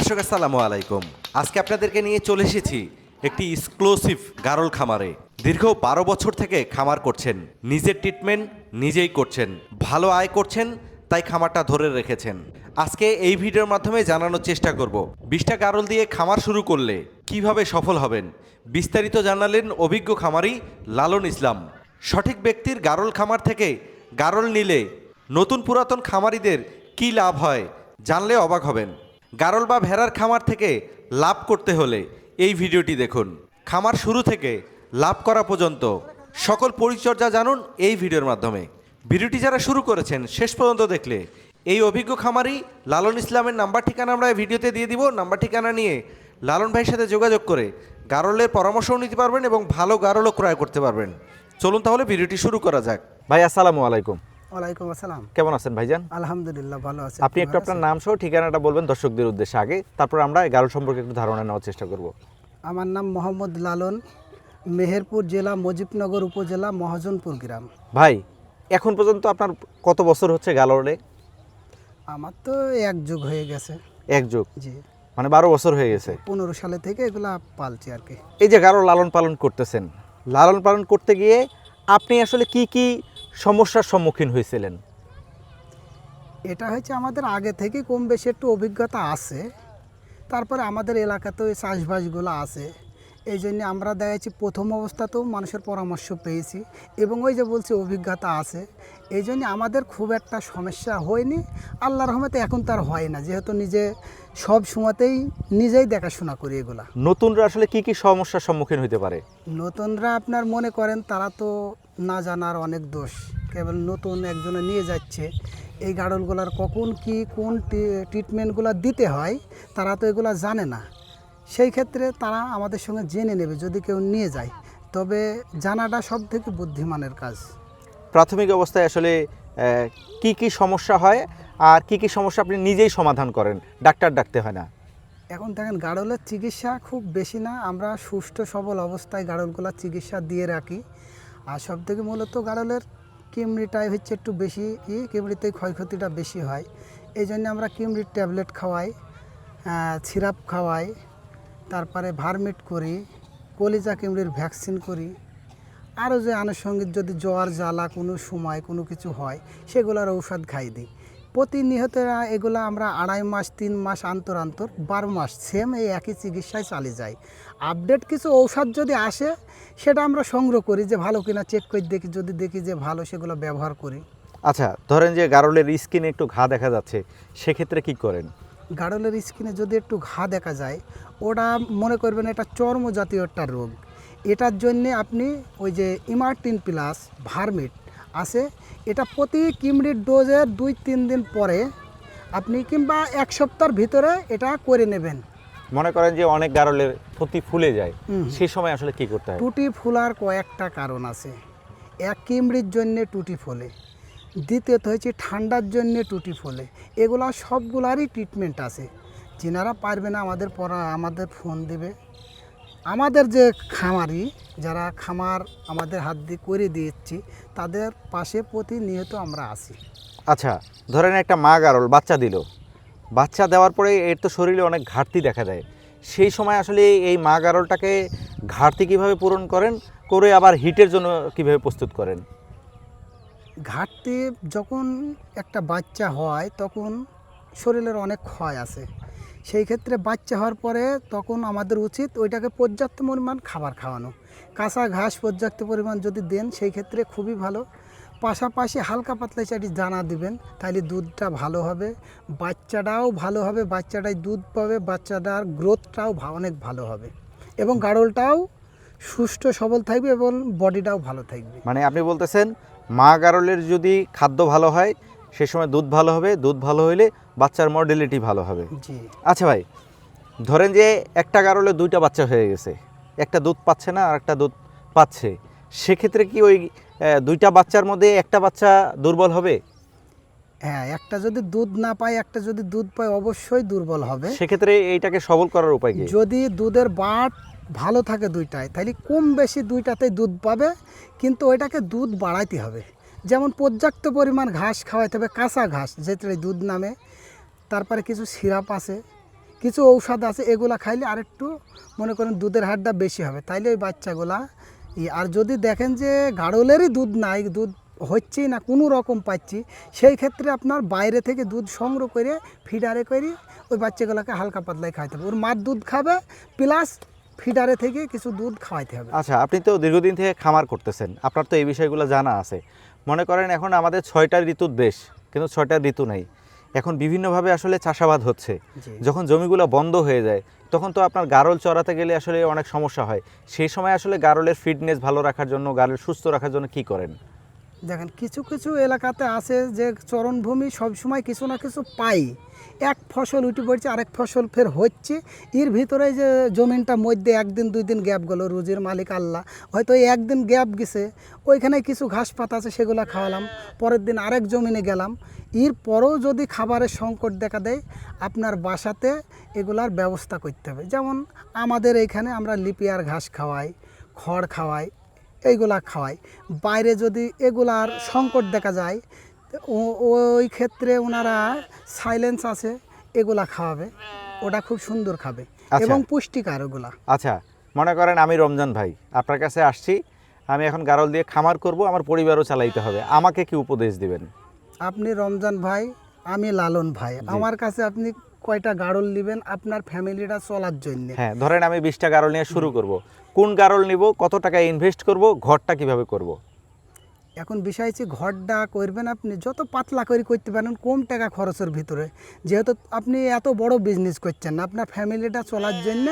দর্শক, আসসালামু আলাইকুম। আজকে আপনাদেরকে নিয়ে চলে এসেছি একটি এক্সক্লুসিভ গারল খামারে। দীর্ঘ বারো বছর থেকে খামার করছেন, নিজের ট্রিটমেন্ট নিজেই করছেন, ভালো আয় করছেন, তাই খামারটা ধরে রেখেছেন। আজকে এই ভিডিওর মাধ্যমে জানানোর চেষ্টা করব। বিশটা গারল দিয়ে খামার শুরু করলে কীভাবে সফল হবেন, বিস্তারিত জানালেন অভিজ্ঞ খামারি লালন ইসলাম। সঠিক ব্যক্তির গারল খামার থেকে গারল নিলে নতুন পুরাতন খামারিদের কি লাভ হয়, জানলে অবাক হবেন। গারল বা ভেড়ার খামার থেকে লাভ করতে হলে এই ভিডিওটি দেখুন। খামার শুরু থেকে লাভ করা পর্যন্ত সকল পরিচর্যা জানুন এই ভিডিওর মাধ্যমে। ভিডিওটি যারা শুরু করেছেন, শেষ পর্যন্ত দেখলে এই অভিজ্ঞ খামারি লালন ইসলামের নাম্বার ঠিকানা আমরা এই ভিডিওতে দিয়ে দিব। নাম্বার ঠিকানা নিয়ে লালন ভাইয়ের সাথে যোগাযোগ করে গারলের পরামর্শও নিতে পারবেন এবং ভালো গারলও ক্রয় করতে পারবেন। চলুন তাহলে ভিডিওটি শুরু করা যাক। ভাই, আসসালামু আলাইকুম। ওয়ালাইকুম আসসালাম। কেমন আছেন ভাইজান? আলহামদুলিল্লাহ ভালো আছি। আপনি একটু আপনার নাম সহ ঠিকানাটা বলবেন দর্শকদের উদ্দেশ্যে আগে তারপর আমরা গারল সম্পর্কে একটু ধারণা নেওয়ার চেষ্টা করব। আমার নাম মোহাম্মদ লালন মেহেরপুর জেলা মুজিবনগর উপজেলা মহাজনপুর গ্রাম। ভাই এখন পর্যন্ত আপনার কত বছর হচ্ছে গালরে আমার তো এক যুগ হয়ে গেছে। এক যুগ? জি। মানে বারো বছর হয়ে গেছে। পনেরো সালে থেকে এগুলা পালছি আর কি। এই যে গারো লালন পালন করতেছেন লালন পালন করতে গিয়ে আপনি আসলে কি কি সমস্যার সম্মুখীন হয়েছিলেন? এটা হচ্ছে আমাদের আগে থেকে কম বেশি একটু অভিজ্ঞতা আছে। তারপরে আমাদের এলাকাতেও এই চাষবাসগুলো আছে। এই জন্য আমরা দেখা যাচ্ছি প্রথম অবস্থাতেও মানুষের পরামর্শ পেয়েছি এবং ওই যে বলছি অভিজ্ঞতা আছে। এই জন্য আমাদের খুব একটা সমস্যা হয়নি। আল্লাহ রহমতে এখন তার হয় না যেহেতু নিজে সব সময়তেই নিজেই দেখাশোনা করি এগুলা। নতুনরা আসলে কি কি সমস্যার সম্মুখীন হতে পারে? নতুনরা আপনার মনে করেন তারা তো না জানার অনেক দোষ। কেবল নতুন একজনে নিয়ে যাচ্ছে। এই গাড়লগুলার কখন কি কোন ট্রিটমেন্টগুলো দিতে হয় তারা তো এগুলো জানে না। সেই ক্ষেত্রে তারা আমাদের সঙ্গে জেনে নেবে যদি কেউ নিয়ে যায়। তবে জানাটা সব থেকে বুদ্ধিমানের কাজ। প্রাথমিক অবস্থায় আসলে কি কি সমস্যা হয় আর কি কি সমস্যা আপনি নিজেই সমাধান করেন? ডাক্তার ডাকতে হয় না। এখন দেখেন গাড়লের চিকিৎসা খুব বেশি না। আমরা সুস্থ সবল অবস্থায় গাড়লগুলার চিকিৎসা দিয়ে রাখি। আর সব থেকে মূলত গাড়লের কিমড়িটাই হচ্ছে একটু বেশি, ই কিমড়িতে ক্ষয়ক্ষতিটা বেশি হয়। এই জন্য আমরা কিমড়ির ট্যাবলেট খাওয়াই সিরাপ খাওয়াই, তারপরে ভার্মিট করি, কলিজা কিমড়ির ভ্যাকসিন করি। আরও যে আনুষঙ্গিক যদি জ্বর, জ্বালা কোনো সময় কোনো কিছু হয়, সেগুলোর ঔষধ খাই দিই। প্রতিনিয়ত এগুলো আমরা আড়াই মাস তিন মাস অন্তর অন্তর বারো মাস সেম এই একই চিকিৎসায় চালিয়ে যাই আপডেট কিছু ঔষধ যদি আসে সেটা আমরা সংগ্রহ করি যে ভালো কিনা চেক করে দেখি যদি দেখি যে ভালো সেগুলো ব্যবহার করি। আচ্ছা ধরেন যে গারলের স্কিনে একটু ঘা দেখা যাচ্ছে সেক্ষেত্রে কি করেন? গাড়লের স্কিনে যদি একটু ঘা দেখা যায় ওটা মনে করবেন এটা চর্ম জাতীয় একটা রোগ। এটার জন্যে আপনি ওই যে ইমার্টিন প্লাস ভার্মিট আছে। এটা প্রতি কিমড়ির ডোজের দুই তিন দিন পরে আপনি কিংবা এক সপ্তাহের ভিতরে এটা করে নেবেন। মনে করেন যে অনেক গারলের প্রতি ফুলে যায়। সেই সময় আসলে কি করতে হয়? টুটি ফুলার কয়েকটা কারণ আছে। এক কিমড়ির জন্যে টুটি ফোলে দ্বিতীয়ত হচ্ছে ঠান্ডার জন্যে টুটি ফোলে এগুলা সবগুলারই ট্রিটমেন্ট আছে। যেনারা পারবে না আমাদের পরা আমাদের ফোন দেবে। আমাদের যে খামারি যারা খামার আমাদের হাত দিয়ে করে দিচ্ছি তাদের পাশে প্রতিনিয়ত আমরা আছি। আচ্ছা ধরেন একটা মা গারল বাচ্চা দিল। বাচ্চা দেওয়ার পরে এর তো শরীরে অনেক ঘাটতি দেখা দেয়। সেই সময় আসলে এই মা গারলটাকে ঘাটতি কীভাবে পূরণ করেন? করে আবার হিটের জন্য কীভাবে প্রস্তুত করেন? ঘাটতি যখন একটা বাচ্চা হয় তখন শরীরের অনেক ক্ষয় আছে। সেই ক্ষেত্রে বাচ্চা হওয়ার পরে তখন আমাদের উচিত ওইটাকে পর্যাপ্ত পরিমাণ খাবার খাওয়ানো। কাঁচা ঘাস পর্যাপ্ত পরিমাণ যদি দেন, সেই ক্ষেত্রে খুবই ভালো। পাশাপাশি হালকা পাতলা চাটি দানা দিবেন তাহলে দুধটা ভালো হবে। বাচ্চাটাও ভালো হবে বাচ্চাটাই দুধ পাবে, বাচ্চাটার গ্রোথটাও অনেক ভালো হবে। এবং গাড়লটাও সুস্থ সবল থাকবে এবং বডিটাও ভালো থাকবে। মানে আপনি বলতেছেন, মা গারলের যদি খাদ্য ভালো হয় সে সময় দুধ ভালো হবে দুধ ভালো হইলে বাচ্চার মডেলিটি ভালো হবে। জি। আচ্ছা ভাই ধরেন যে একটা গারলে দুইটা বাচ্চা হয়ে গেছে একটা দুধ পাচ্ছে না আর একটা দুধ পাচ্ছে সেক্ষেত্রে কি ওই দুইটা বাচ্চার মধ্যে একটা বাচ্চা দুর্বল হবে? হ্যাঁ একটা যদি দুধ না পায় একটা যদি দুধ পায় অবশ্যই দুর্বল হবে। সেক্ষেত্রে এইটাকে সবল করার উপায় কি? যদি দুধের বাট ভালো থাকে দুইটায় তাহলে কম বেশি দুইটাতেই দুধ পাবে কিন্তু ওইটাকে দুধ বাড়াইতে হবে। যেমন পর্যাপ্ত পরিমাণ ঘাস খাওয়াইতে হবে, কাঁচা ঘাস যেটা দুধ নামে। তারপরে কিছু সিরাপ আছে, কিছু ঔষধ আছে, এগুলা খাইলে আরেকটু মনে করেন দুধের হারটা বেশি হবে। তাইলে ওই বাচ্চাগুলা আর যদি দেখেন যে গাড়লেরই দুধ নাই, দুধ হচ্ছেই না, কোনো রকম পাচ্ছি, সেই ক্ষেত্রে আপনার বাইরে থেকে দুধ সংগ্রহ করে, ফিডারে করে ওই বাচ্চাগুলোকে হালকা পাতলায় খাওয়াতে হবে। ওর মার দুধ খাবে, প্লাস ফিডারে থেকে কিছু দুধ খাওয়াইতে হবে। আচ্ছা আপনি তো দীর্ঘদিন থেকে খামার করতেছেন। আপনার তো এই বিষয়গুলো জানা আছে। মনে করেন এখন আমাদের ছয়টা ঋতুর দেশ কিন্তু ছয়টা ঋতু নেই। এখন বিভিন্নভাবে আসলে চাষাবাদ হচ্ছে। যখন জমিগুলো বন্ধ হয়ে যায় তখন তো আপনার গারল চড়াতে গেলে আসলে অনেক সমস্যা হয়। সেই সময় আসলে গারলের ফিটনেস ভালো রাখার জন্য গারল সুস্থ রাখার জন্য কি করেন? দেখেন, কিছু কিছু এলাকাতে আছে যে চরণভূমি সবসময় কিছু না কিছু পাই। এক ফসল উঠে পড়ছে, আরেক ফসল ফের হচ্ছে। এর ভিতরে যে জমিনটা মধ্যে একদিন দুই দিন গ্যাপ গেলো, রুজির মালিক আল্লাহ। হয়তো একদিন গ্যাপ গেছে, ওইখানে কিছু ঘাস পাতা আছে, সেগুলো খাওয়ালাম। পরের দিন আরেক জমিনে গেলাম। এর পরেও যদি খাবারের সংকট দেখা দেয়, আপনার বাসাতে এগুলার ব্যবস্থা করতে হবে। যেমন আমাদের এইখানে আমরা লিপিয়ার ঘাস খাওয়াই, খড় খাওয়াই এইগুলা খাওয়াই বাইরে যদি এগুলার সংকট দেখা যায় ওই ক্ষেত্রে ওনারা সাইলেন্স আছে এগুলা খাওয়াবে। ওটা খুব সুন্দর খাবে আচ্ছা। এবং পুষ্টিকর ওগুলা। আচ্ছা মনে করেন আমি রমজান ভাই আপনার কাছে আসছি আমি এখন গারল দিয়ে খামার করব আমার পরিবারও চালাইতে হবে। আমাকে কি উপদেশ দিবেন? আপনি রমজান ভাই আমি লালন ভাই। আমার কাছে আপনি কয়টা গাড়ল নেবেন আপনার ফ্যামিলিটা চলার জন্য? হ্যাঁ ধরেন আমি বিশটা গারল নিয়ে শুরু করব। কোন গারল নিব কত টাকা ইনভেস্ট করব ঘরটা কীভাবে করব? এখন বিষয় হচ্ছে ঘরটা করবেন আপনি যত পাতলা করে করতে পারেন কম টাকা খরচের ভিতরে। যেহেতু আপনি এত বড় বিজনেস করছেন না আপনার ফ্যামিলিটা চলার জন্য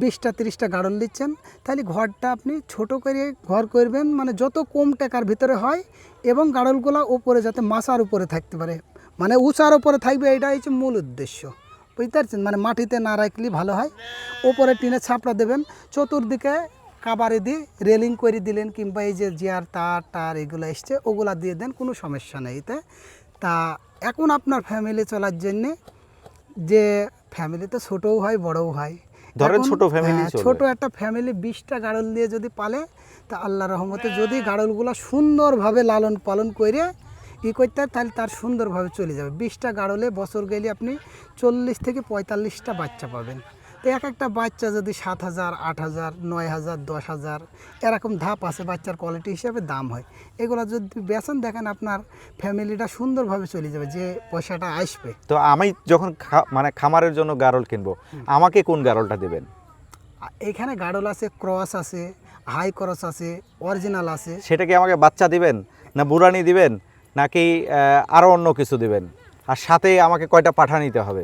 বিশটা তিরিশটা গাড়ল দিচ্ছেন তাহলে ঘরটা আপনি ছোট করে ঘর করবেন মানে যত কম টাকার ভিতরে হয় এবং গাড়লগুলো উপরে যাতে মাচার উপরে থাকতে পারে। মানে উঁচার উপরে থাকবে এটা হচ্ছে মূল উদ্দেশ্য। বুঝতে পারছেন? মানে মাটিতে না রাখলে ভালো হয়। ওপরে টিনের ছাপড়া দেবেন চতুর্দিকে কাবারে দিয়ে রেলিং করে দিলেন কিংবা এই যে জিয়ার তার টার এগুলো এসছে ওগুলা দিয়ে দেন কোনো সমস্যা নেই। এতে তা এখন আপনার ফ্যামিলি চলার জন্যে যে ফ্যামিলিতে ছোটও হয় বড়ও হয়। ধরেন ছোট হ্যাঁ, ছোট একটা ফ্যামিলি বিশটা গাড়ল দিয়ে যদি পালে তা আল্লাহ রহমতে যদি গাড়লগুলো সুন্দরভাবে লালন পালন করে ই করতে হয়, তাহলে তার সুন্দরভাবে চলে যাবে। বিশটা গাড়লে বছর গেলে আপনি চল্লিশ থেকে পঁয়তাল্লিশটা বাচ্চা পাবেন। তো এক একটা বাচ্চা যদি সাত হাজার আট হাজার নয় হাজার দশ হাজার এরকম ধাপ আছে বাচ্চার কোয়ালিটি হিসাবে দাম হয়। এগুলো যদি বেচেন দেখেন আপনার ফ্যামিলিটা সুন্দরভাবে চলে যাবে যে পয়সাটা আসবে। তো আমি যখন মানে খামারের জন্য গারল কিনবো আমাকে কোন গারলটা দেবেন? এখানে গাড়ল আছে ক্রস আছে হাই ক্রস আছে অরিজিনাল আছে। সেটা কি আমাকে বাচ্চা দিবেন? না বুড়ানি দিবেন? নাকি আরও অন্য কিছু দিবেন? আর সাথে আমাকে কয়টা পাঠা নিতে হবে?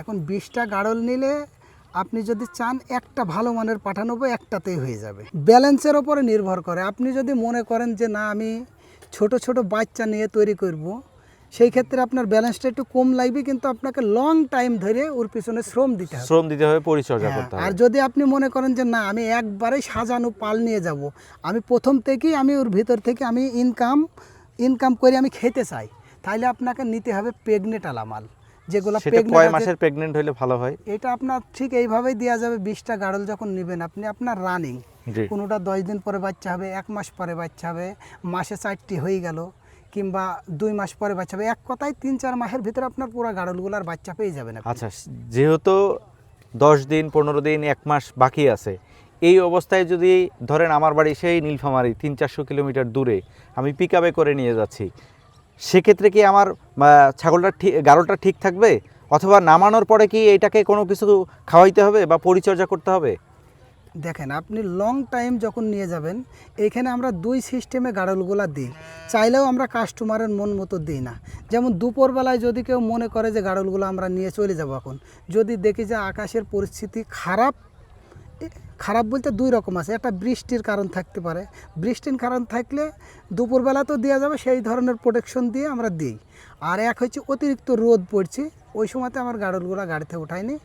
এখন বিশটা গাড়ল নিলে আপনি যদি চান একটা ভালো মানের পাঠানো একটাতেই হয়ে যাবে। ব্যালেন্সের ওপরে নির্ভর করে। আপনি যদি মনে করেন যে না আমি ছোট ছোট বাচ্চা নিয়ে তৈরি করব সেই ক্ষেত্রে আপনার ব্যালেন্সটা একটু কম লাগবে কিন্তু আপনাকে লং টাইম ধরে ওর পিছনে শ্রম দিতে হবে। শ্রম দিতে হবে পরিচর্যা হ্যাঁ, করতে আর যদি আপনি মনে করেন যে না আমি একবারেই সাজানো পাল নিয়ে যাব আমি প্রথম থেকেই আমি ওর ভিতর থেকে আমি ইনকাম ইনকাম করে আমি খেতে চাই তাহলে আপনাকে নিতে হবে প্রেগনেট আলামাল যেগুলো কয় মাসের প্রেগনেন্ট হলে ভালো হয়? এটা আপনার ঠিক এইভাবেই দেওয়া যাবে বিশটা গাড়ল যখন নেবেন আপনি আপনার রানিং কোনোটা দশ দিন পরে বাচ্চা হবে এক মাস পরে বাচ্চা হবে মাসে চারটি হয়ে গেল কিংবা দুই মাস পরে বাচ্চা হবে এক কথায় তিন চার মাসের ভিতরে আপনার পুরো গাড়লগুলার বাচ্চা পেয়ে যাবেন। আচ্ছা যেহেতু দশ দিন পনেরো দিন এক মাস বাকি আছে এই অবস্থায় যদি ধরেন আমার বাড়ি সেই নীলফামারি, তিন চারশো কিলোমিটার দূরে আমি পিক করে নিয়ে যাচ্ছি, সেক্ষেত্রে কি আমার ছাগলটা ঠিক গারোটা ঠিক থাকবে? অথবা নামানোর পরে কি এটাকে কোনো কিছু খাওয়াইতে হবে বা পরিচর্যা করতে হবে? দেখেন, আপনি লং টাইম যখন নিয়ে যাবেন, এখানে আমরা দুই সিস্টেমে গাড়লগুলা দিই। চাইলেও আমরা কাস্টমারের মন মতো দিই না। যেমন দুপুরবেলায় যদি কেউ মনে করে যে গাড়লগুলো আমরা নিয়ে চলে যাব এখন, যদি দেখি যে আকাশের পরিস্থিতি খারাপ খারাপ বলতে দুই রকম আছে। একটা বৃষ্টির কারণ থাকতে পারে। বৃষ্টির কারণ থাকলে দুপুরবেলা তো দেওয়া যাবে সেই ধরনের প্রোটেকশন দিয়ে আমরা দিই। আর এক হচ্ছে অতিরিক্ত রোদ পড়ছে ওই সময়তে আমার গাড়লগুলো গাড়িতে উঠাইনি।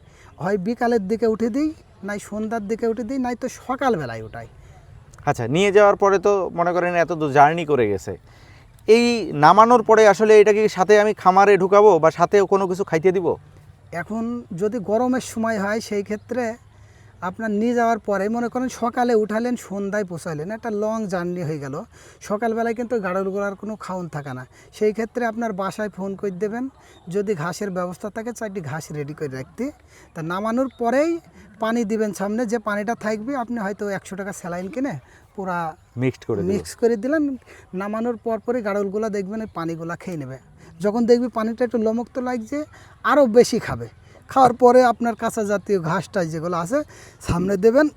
হয় বিকালের দিকে উঠে দিই নাই সন্ধ্যার দিকে উঠে দিই নাই তো সকালবেলায় উঠাই। আচ্ছা নিয়ে যাওয়ার পরে তো মনে করেন এত দূর জার্নি করে গেছে। এই নামানোর পরে আসলে এটা কি সাথে আমি খামারে ঢুকাবো বা সাথে কোনো কিছু খাইতে দিব? এখন যদি গরমের সময় হয় সেই ক্ষেত্রে আপনার নিয়ে যাওয়ার পরে মনে করেন সকালে উঠালেন সন্ধ্যায় পোষালেন। একটা লং জার্নি হয়ে গেল। সকালবেলায় কিন্তু গাড়লগুলার কোনো খাওন থাকে না। সেই ক্ষেত্রে আপনার বাসায় ফোন করে দেবেন। যদি ঘাসের ব্যবস্থা থাকে চারটি ঘাস রেডি করে রাখতে। তা নামানোর পরেই পানি দিবেন সামনে। যে পানিটা থাকবে আপনি হয়তো একশো টাকা স্যালাইন কিনে পুরা মিক্সড করে। মিক্স করে দিলেন। নামানোর পর পরে গাড়লগুলো দেখবেন এই পানিগুলো খেয়ে নেবে। যখন দেখবি পানিটা একটু লমক্ত লাগছে আরও বেশি খাবে। খাওয়ার পরে আপনার কাঁচা জাতীয় ঘাসটা যেগুলো আছে সামনে দেবেন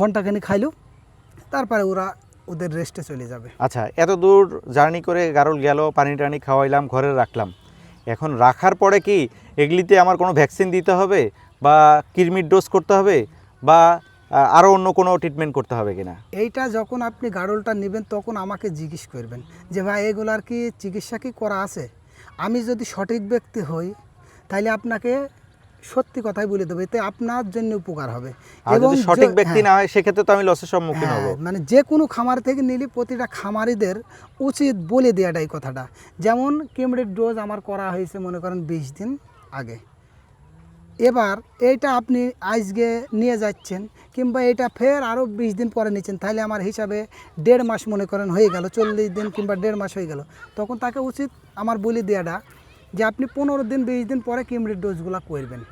ঘন্টাখানি খাইলো তারপরে ওরা ওদের রেস্টে চলে যাবে। আচ্ছা এত দূর জার্নি করে গারল গেল পানি টানি খাওয়াইলাম ঘরে রাখলাম। এখন রাখার পরে কি এগুলিতে আমার কোনো ভ্যাকসিন দিতে হবে বা কৃমির ডোজ করতে হবে বা আরও অন্য কোনো ট্রিটমেন্ট করতে হবে কিনা? এইটা যখন আপনি গাড়লটা নেবেন তখন আমাকে জিজ্ঞেস করবেন যে ভাই এগুলার কি চিকিৎসা কি করা আছে? আমি যদি সঠিক ব্যক্তি হই তাহলে আপনাকে সত্যি কথাই বলে দেবো এতে আপনার জন্য উপকার হবে। য- সঠিক ব্যক্তি হ্যাঁ। না হয়। সেক্ষেত্রে তো আমি লসের সম্মুখীন হব। হ্যাঁ, মানে যে কোনো খামার থেকে নিলে প্রতিটা খামারিদের উচিত বলে দেওয়াটা এই কথাটা। যেমন কেমড়ের ডোজ আমার করা হয়েছে মনে করেন বিশ দিন আগে। এবার এইটা আপনি আজকে নিয়ে যাচ্ছেন কিংবা এটা ফের আরও বিশ দিন পরে নিচ্ছেন তাহলে আমার হিসাবে দেড় মাস মনে করেন হয়ে গেল চল্লিশ দিন কিংবা দেড় মাস হয়ে গেল। তখন তাকে উচিত আমার বলে দেওয়াটা যে আপনি পনেরো দিন, বিশ দিন পরে কেমড়ের ডোজগুলো করবেন।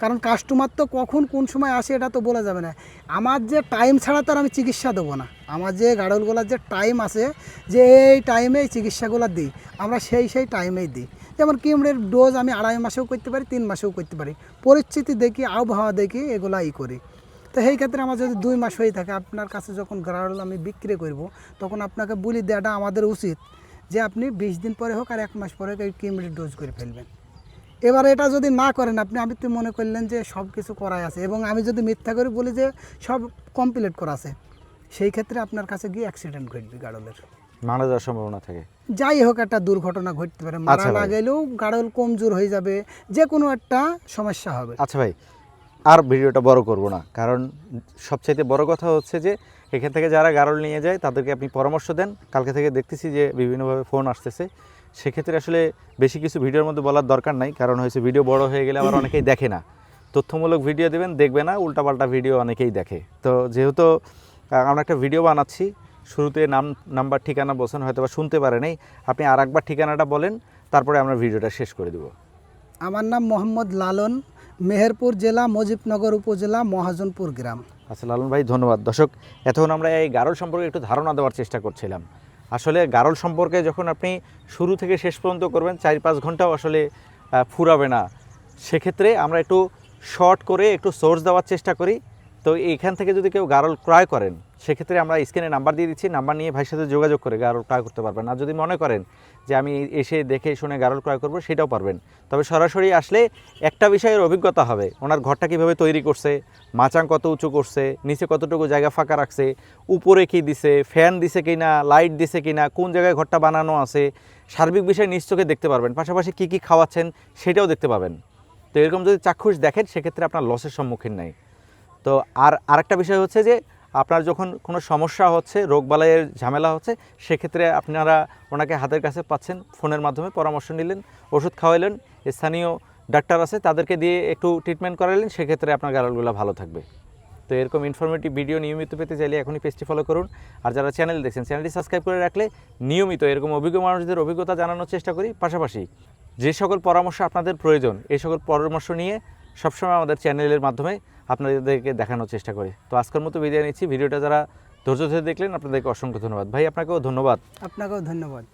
কারণ কাস্টমার তো কখন কোন সময় আসে এটা তো বলা যাবে না। আমার যে টাইম ছাড়া তো আর আমি চিকিৎসা দেবো না। আমার যে গাড়লগুলোর যে টাইম আছে, যে এই টাইমে এই চিকিৎসাগুলো দিই, আমরা সেই সেই টাইমেই দিই। যেমন কিমড়ের ডোজ আমি আড়াই মাসেও করতে পারি, তিন মাসেও করতে পারি। পরিস্থিতি দেখি, আবহাওয়া দেখি এগুলা ই করি। তো সেই ক্ষেত্রে আমার যদি দুই মাস হয়ে থাকে, আপনার কাছে যখন গাড়ল আমি বিক্রি করব, তখন আপনাকে বলি দেওয়াটা আমাদের উচিত। যে আপনি বিশ দিন পরে হোক আর এক মাস পরে হোক এই ডোজ করে ফেলবেন। এবার এটা যদি না করেন আপনি আমি তো মনে করলেন যে সব কিছু করাই আছে এবং আমি যদি মিথ্যা করে বলি যে সব কমপ্লিট করা আছে সেই ক্ষেত্রে আপনার কাছে গিয়ে অ্যাক্সিডেন্ট ঘটবে গাড়লের। মারা যাওয়ার সম্ভাবনা থাকে। যাই হোক একটা দুর্ঘটনা ঘটতে পারে মারা আচ্ছা না গেলেও গাড়ল কমজোর হয়ে যাবে যে কোনো একটা সমস্যা হবে। আচ্ছা ভাই আর ভিডিওটা বড় করব না কারণ সবচাইতে বড় কথা হচ্ছে যে এখান থেকে যারা গারল নিয়ে যায়, তাদেরকে আপনি পরামর্শ দেন। কালকে থেকে দেখতেছি যে বিভিন্নভাবে ফোন আসতেছে। সেক্ষেত্রে আসলে বেশি কিছু ভিডিওর মধ্যে বলার দরকার নাই, কারণ হয়েছে ভিডিও বড় হয়ে গেলে আবার অনেকেই দেখে না। তথ্যমূলক ভিডিও দেবেন, দেখবে না, উল্টাপাল্টা ভিডিও অনেকেই দেখে। তো যেহেতু আমরা একটা ভিডিও বানাচ্ছি, শুরুতে নাম, নাম্বার, ঠিকানা বলছেন হয়তো বা শুনতে পারে পারেনি আপনি আর একবার ঠিকানাটা বলেন, তারপরে আমরা ভিডিওটা শেষ করে দেবো। আমার নাম মোহাম্মদ লালন। মেহেরপুর জেলা, মজিবনগর উপজেলা, মহাজনপুর গ্রাম। আচ্ছা লালন ভাই, ধন্যবাদ। দর্শক, এতক্ষণ আমরা এই গারল সম্পর্কে একটু ধারণা দেওয়ার চেষ্টা করছিলাম। আসলে গারল সম্পর্কে যখন আপনি শুরু থেকে শেষ পর্যন্ত করবেন চার পাঁচ ঘন্টাও আসলে ফুরাবে না। সেক্ষেত্রে আমরা একটু শর্ট করে একটু সোর্স দেওয়ার চেষ্টা করি। তো এইখান থেকে যদি কেউ গারল ক্রয় করেন সেক্ষেত্রে আমরা স্ক্রিনে নাম্বার দিয়ে দিচ্ছি, নাম্বার নিয়ে ভাইয়ের সাথে যোগাযোগ করে গারল ক্রয় করতে পারবেন। আর যদি মনে করেন যে আমি এসে দেখে শুনে গারল ক্রয় করব, সেটাও পারবেন। তবে সরাসরি আসলে একটা বিষয়ের অভিজ্ঞতা হবে, ওনার ঘরটা কীভাবে তৈরি করছে, মাচাং কত উঁচু করছে, নিচে কতটুকু জায়গা ফাঁকা রাখছে, উপরে কি দিছে, ফ্যান দিছে কি না লাইট দিছে কি না কোন জায়গায় ঘরটা বানানো আছে, সার্বিক বিষয় নিশ্চোখে দেখতে পারবেন। পাশাপাশি কী কী খাওয়াচ্ছেন, সেটাও দেখতে পাবেন। তো এরকম যদি চাক্ষুষ দেখেন, সেক্ষেত্রে আপনার লসের সম্মুখীন নাই। তো আর আরেকটা বিষয় হচ্ছে যে আপনার যখন কোনো সমস্যা হচ্ছে রোগবালাইয়ের ঝামেলা হচ্ছে, সেক্ষেত্রে আপনারা ওনাকে হাতের কাছে পাচ্ছেন, ফোনের মাধ্যমে পরামর্শ নিলেন, ওষুধ খাওয়াইলেন, স্থানীয় ডাক্তার আছে, তাদেরকে দিয়ে একটু ট্রিটমেন্ট করাইলেন সেক্ষেত্রে আপনার গারলগুলো ভালো থাকবে। তো এরকম ইনফরমেটিভ ভিডিও নিয়মিত পেতে চাইলে এখনই পেজটি ফলো করুন। আর যারা চ্যানেল দেখছেন চ্যানেলটি সাবস্ক্রাইব করে রাখলে নিয়মিত এরকম অভিজ্ঞ মানুষদের অভিজ্ঞতা জানানোর চেষ্টা করি। পাশাপাশি যে সকল পরামর্শ আপনাদের প্রয়োজন, এই সকল পরামর্শ নিয়ে সবসময় আমাদের চ্যানেলের মাধ্যমে আপনাদেরকে দেখানোর চেষ্টা করি। তো আজকের মতো বিদায় নিচ্ছি। ভিডিওটা যারা ধৈর্য ধরে দেখলেন, আপনাদেরকে অসংখ্য ধন্যবাদ। ভাই, আপনাকেও ধন্যবাদ। আপনাকেও ধন্যবাদ।